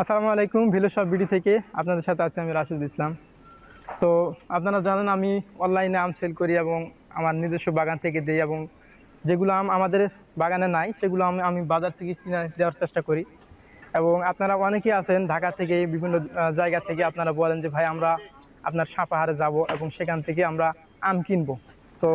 আসসালামু আলাইকুম, ভিলো সব বিডি থেকে। আপনাদের সাথে আছি আমি রাশিদ ইসলাম। তো আপনারা জানেন আমি অনলাইনে আম সেল করি এবং আমার নিজস্ব বাগান থেকে দিই এবং যেগুলো আম আমাদের বাগানে নাই, সেগুলো আমি আমি বাজার থেকে কিনে দেওয়ার চেষ্টা করি। এবং আপনারা অনেকেই আছেন ঢাকা থেকে, বিভিন্ন জায়গা থেকে আপনারা বলেন যে, ভাই, আমরা আপনার সাপাহারে যাব এবং সেখান থেকে আমরা আম কিনবো। তো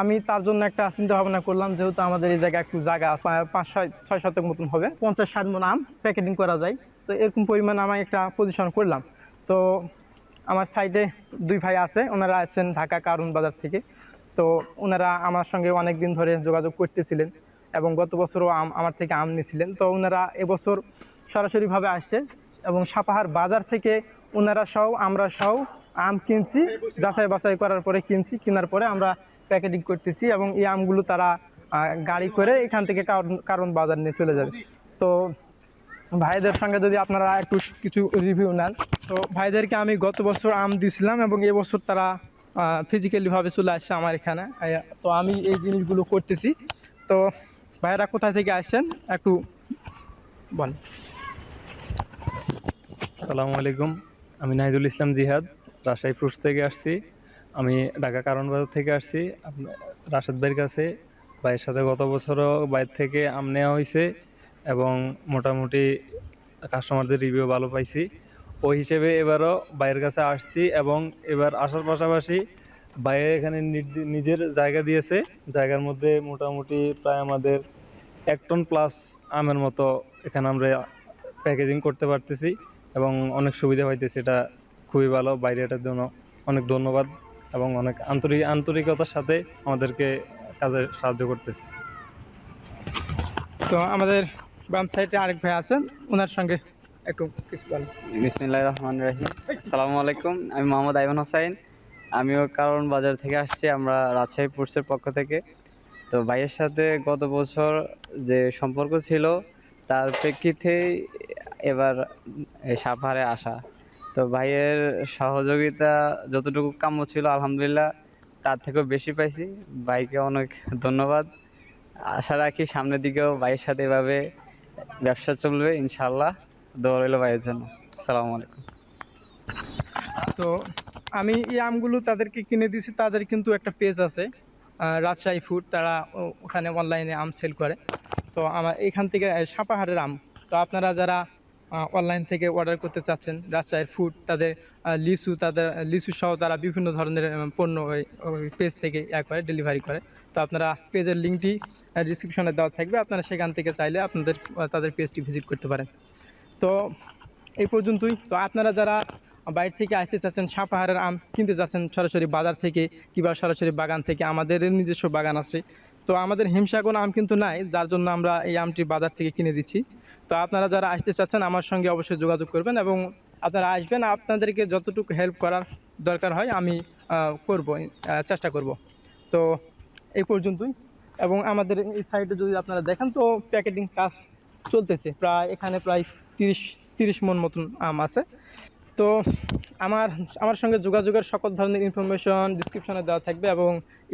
আমি তার জন্য একটা চিন্তা ভাবনা করলাম, যেহেতু আমাদের এই জায়গায় একটু জায়গা পাঁচ, ছয় ছয় শতক মতন হবে, পঞ্চাশ, ষাট মন আম প্যাকেটিং করা যায়। তো এরকম পরিমাণ আমি একটা পজিশন করলাম। তো আমার সাইডে দুই ভাই আছে, ওনারা আসছেন ঢাকা কারুন বাজার থেকে। তো ওনারা আমার সঙ্গে অনেক দিন ধরে যোগাযোগ করতেছিলেন এবং গত বছরও আম, আমার থেকে আম নিয়েছিলেন তো ওনারা এবছর সরাসরিভাবে আসছে এবং সাপাহার বাজার থেকে ওনারা সহ, আমরা সহ আম কিনছি, যাচাই বাছাই করার পরে কিনছি, কেনার পরে আমরা প্যাকেটিং করতেছি এবং এই আমগুলো তারা গাড়ি করে এখান থেকে কারণ কারণ বাজার নিয়ে চলে যাবে। তো ভাইদের সঙ্গে যদি আপনারা একটু কিছু রিভিউ নেন, তো ভাইদেরকে আমি গত বছর আম দিয়েছিলাম এবং এবছর তারা ফিজিক্যালিভাবে চলে আসছে আমার এখানে। তো আমি এই জিনিসগুলো করতেছি। তো ভাইয়েরা কোথা থেকে আসছেন? একটু বলেন। আসসালামু আলাইকুম। আমি নাহিদুল ইসলাম জিহাদ, রাজশাহী ফ্রুটস থেকে আসছি। আমি ঢাকা কারণ বাজার থেকে আসছি। রাশেদ ভাইয়ের কাছে। ভাইয়ের সাথে গত বছরও বাইর থেকে আম নেওয়া হয়েছে। এবং মোটামুটি কাস্টমারদের রিভিউ ভালো পাইছি। ওই হিসেবে এবারও ভাইয়ের কাছে আসছি এবং এবার আসার পাশাপাশি বাইরে এখানে নিজের জায়গা দিয়েছে। জায়গার মধ্যে মোটামুটি প্রায় আমাদের এক টন প্লাস আমের মতো এখানে আমরা প্যাকেজিং করতে পারতেছি এবং অনেক সুবিধা পাইতেছি এটা খুবই ভালো। বাইরে এটার জন্য অনেক ধন্যবাদ এবং অনেক আন্তরিক, আন্তরিকতার সাথে আমাদেরকে কাজে সাহায্য করতেছে। তো আমাদের বাম সাইডে আরেক ভাই আছেন ওনার সঙ্গে একটু কিছু বলেন। বিসমিল্লাহ রহমান রাহিম। আসসালামু আলাইকুম, আমি মোহাম্মদ আইমান হোসাইন। আমিও কারণ বাজার থেকে আসছি, আমরা রাজশাহী পুরসের পক্ষ থেকে। তো ভাইয়ের সাথে গত বছর যে সম্পর্ক ছিল, তার প্রেক্ষিতেই এবার সাভারে আসা। তো ভাইয়ের সহযোগিতা যতটুকু কাম্য ছিল, আলহামদুলিল্লাহ, তার থেকেও বেশি পাইছি। ভাইকে অনেক ধন্যবাদ। আশা রাখি সামনের দিকেও ভাইয়ের সাথে এভাবে ব্যবসা চলবে ইনশাল্লাহ দোয়া রইল ভাইয়ের জন্য। আসসালামু আলাইকুম। তো আমি এই আমগুলো তাদেরকে কিনে দিছি তাদের কিন্তু একটা পেজ আছে রাজশাহী ফুড, তারা ওখানে অনলাইনে আম সেল করে। তো আমার এখান থেকে সাপাহারের আম। তো আপনারা যারা অনলাইন থেকে অর্ডার করতে চাচ্ছেন। রাজশাহীর ফুড তাদের লিচু তাদের, লিচু সহ তারা বিভিন্ন ধরনের পণ্য ওই পেজ থেকে ইয়া করে ডেলিভারি করে। তো আপনারা পেজের লিঙ্কটি ডিসক্রিপশনে দেওয়া থাকবে। আপনারা সেখান থেকে চাইলে আপনাদের তাদের পেজটি ভিজিট করতে পারেন। তো এই পর্যন্তই। তো আপনারা যারা বাইরে থেকে আসতে চাচ্ছেন, সাপাহারের আম কিনতে যাচ্ছেন সরাসরি বাজার থেকে কিংবা সরাসরি বাগান থেকে, আমাদের নিজস্ব বাগান আছে। তো আমাদের হিমসাগর আম কিন্তু নাই, যার জন্য আমরা এই আমটি বাজার থেকে কিনে দিচ্ছি। তো আপনারা যারা আসতে চাচ্ছেন, আমার সঙ্গে অবশ্যই যোগাযোগ করবেন এবং আপনারা আসবেন। আপনাদেরকে যতটুকু হেল্প করার দরকার হয়, আমি করব চেষ্টা করব। তো এই পর্যন্তই। এবং আমাদের এই সাইডে যদি আপনারা দেখেন, তো প্যাকেটিং কাজ চলতেছে। প্রায়, এখানে প্রায় তিরিশ তিরিশ মন মতন আম আছে। তো আমার আমার সঙ্গে যোগাযোগের সকল ধরনের ইনফরমেশন ডিসক্রিপশনে দেওয়া থাকবে এবং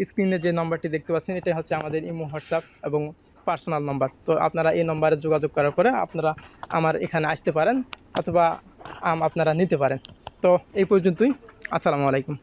স্ক্রিনে যে নম্বরটি দেখতে পাচ্ছেন, এটাই হচ্ছে আমাদের ইমো হোয়াটসঅ্যাপ এবং পার্সোনাল নম্বর তো আপনারা এই নম্বরে যোগাযোগ করার পরে আপনারা আমার এখানে আসতে পারেন অথবা আম আপনারা নিতে পারেন। তো এই পর্যন্তই। আসসালামু আলাইকুম।